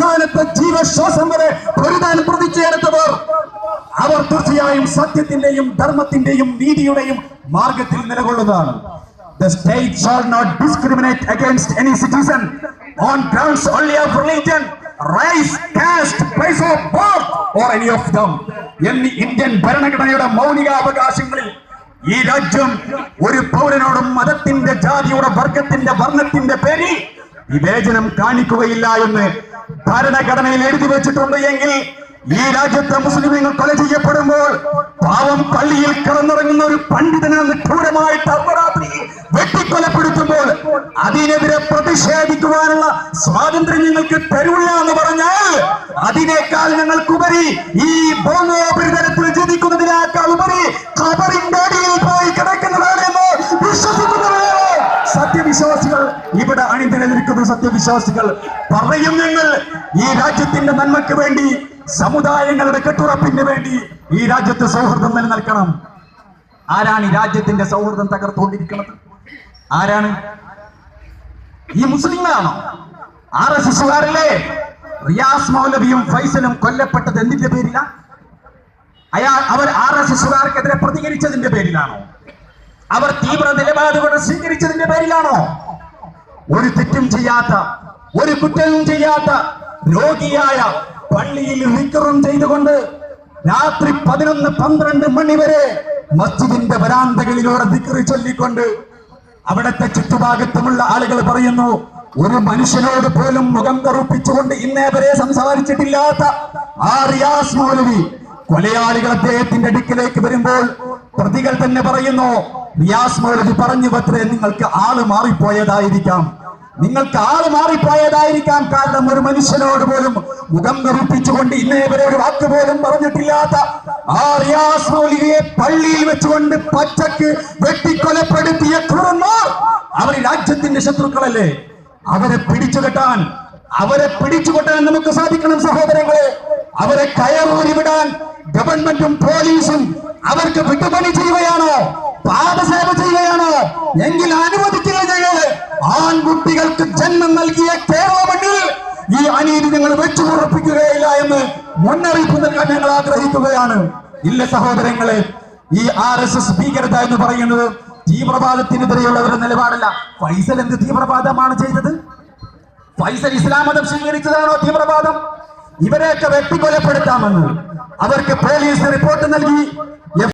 അവസാനത്തെ ജീവശ്വാസം വരെ പൊരുതാൻ പ്രതിജ്ഞയെടുത്തവർ അവർ തീർച്ചയായും സത്യത്തിന്റെയും ധർമ്മത്തിന്റെയും നീതിയുടെയും മാർഗത്തിൽ നിലകൊള്ളുന്നതാണ് The state shall not discriminate against any citizen on grounds only of religion, race, caste, place of birth, or any of them. എന്നീ ഇന്ത്യൻ ഭരണഘടനയുടെ മൗലികാവകാശങ്ങളിൽ ഈ രാജ്യം ഒരു പൗരനോടും മതത്തിന്റെ ജാതിയുടെ വർഗത്തിന്റെ വർണത്തിന്റെ പേരിൽ വിവേചനം കാണിക്കുകയില്ല എന്ന് ഭരണഘടനയിൽ എഴുതി വെച്ചിട്ടുണ്ട് എങ്കിൽ ഈ രാജ്യത്തെ മുസ്ലിമുകൾ കൊല ചെയ്യപ്പെടുമ്പോൾ പാവം പള്ളിയിൽ കിടന്നിറങ്ങുന്ന ഒരു പണ്ഡിതനെ നിഷ്ഠൂരമായിട്ട് അർദ്ധരാത്രി വെട്ടിക്കൊലപ്പെടുത്തുമ്പോൾ അതിനെതിരെ പ്രതിഷേധിക്കുവാനുള്ള സ്വാതന്ത്ര്യം ഞങ്ങൾക്ക് തരുള്ള എന്ന് പറഞ്ഞാൽ അതിനേക്കാൾ ഞങ്ങൾക്കുപരി ഈ ഭൗമോപരിതലത്തിൽ ജീവിക്കുന്നതിനേക്കാൾ ഉപരി ഖബറിന്റെ പോയി കിടക്കുന്നതാണെന്ന് വിശ്വസിക്കുന്നവരാണ്. സത്യവിശ്വാസികൾ ഇവിടെ അണിനിരന്നിരിക്കുന്ന സത്യവിശ്വാസികൾ. പറയും ഞങ്ങൾ. ഈ രാജ്യത്തിന്റെ നന്മയ്ക്ക് വേണ്ടി സമുദായങ്ങളുടെ കെട്ടുറപ്പിന് വേണ്ടി ഈ രാജ്യത്ത് സൗഹൃദം നിലനിൽക്കണം. ആരാണ് ഈ രാജ്യത്തിന്റെ സൗഹൃദം തകർത്തുകൊണ്ടിരിക്കുന്നത്? ആരാണ്? ഈ മുസ്ലിങ്ങളാണോ? ആർ എസ് എസുകാരല്ലേ റിയാസ് മൗലവിയും ഫൈസലും കൊല്ലപ്പെട്ടത് എന്തിന്റെ പേരിലാണ് അയാൾ അവർ ആർ എസ് എസുകാർക്കെതിരെ പ്രതികരിച്ചതിന്റെ പേരിലാണോ? അവർ തീവ്ര നിലപാടുകൾ സ്വീകരിച്ചതിന്റെ പേരിലാണോ? ഒരു തെറ്റും ചെയ്യാത്ത ഒരു കുറ്റവും ചെയ്യാത്ത രോഗിയായ പള്ളിയിൽ റിക്കറും ചെയ്തുകൊണ്ട് രാത്രി പതിനൊന്ന് പന്ത്രണ്ട് മണി വരെ മസ്ജിദിന്റെ വരാന്തകളിലൂടെ ദിക്കറി ചൊല്ലിക്കൊണ്ട് അവിടത്തെ ചുറ്റുഭാഗത്തുമുള്ള ആളുകൾ പറയുന്നു ഒരു മനുഷ്യനോട് പോലും മുഖം കറുപ്പിച്ചുകൊണ്ട് ഇന്നേ വരെ സംസാരിച്ചിട്ടില്ലാത്ത ആ റിയാസ് മൗലവി കൊലയാളികൾ അദ്ദേഹത്തിന്റെ അടുക്കിലേക്ക് വരുമ്പോൾ പ്രതികൾ തന്നെ പറയുന്നു റിയാസ് മൗലവി പറഞ്ഞു പത്രേ നിങ്ങൾക്ക് ആൾ മാറിപ്പോയതായിരിക്കാം. നിങ്ങൾക്ക് ആൾ മാറിപ്പോയതായിരിക്കാം. കാരണം ഒരു മനുഷ്യനോട് പോലും മുഖം കറുപ്പിച്ചുകൊണ്ട് ഇന്നേ വരെ ഒരു വാക്ക് പോലും പറഞ്ഞിട്ടില്ലാത്ത ആ റിയാസ് മൗലികയെ പള്ളിയിൽ വെച്ചുകൊണ്ട് പച്ചക്ക് വെട്ടിക്കൊലപ്പെടുത്തിയ ക്രൂരന്മാർ. അവർ രാജ്യത്തിന്റെ ശത്രുക്കളല്ലേ? അവരെ പിടിച്ചു കെട്ടാൻ അവരെ പിടിച്ചു കെട്ടാൻ നമുക്ക് സാധിക്കണം സഹോദരങ്ങളെ. അവരെ കയറൂരി വിടാൻ ഗവൺമെന്റും പോലീസും അവർക്ക് വിട്ടുപണി ചെയ്യുകയാണോ? പാദസേവ ചെയ്യുകയാണോ? എങ്കിൽ ഞങ്ങൾ ആൺകുട്ടികൾക്ക് ജന്മം നൽകിയ കേരള ഈ അനീതി ഞങ്ങൾ വെച്ചുറപ്പിക്കുകയില്ല എന്ന് മുന്നറിയിപ്പ് നൽകാൻ ഞങ്ങൾ ആഗ്രഹിക്കുകയാണ്. ഇല്ല സഹോദരങ്ങളെ ഈ ആർ എസ് എസ് ഭീകരത എന്ന് പറയുന്നത് തീവ്രവാദത്തിനെതിരെയുള്ള ഒരു നിലപാടല്ല. ഫൈസൽ എന്ത് തീവ്രവാദമാണ് ചെയ്തത്? ഫൈസൽ ഇസ്ലാം മതം സ്വീകരിച്ചതാണോ തീവ്രവാദം? ഇവരെയൊക്കെ വെട്ടിക്കൊലപ്പെടുത്താമെന്ന് അവർക്ക് പോലീസ് റിപ്പോർട്ട് നൽകി.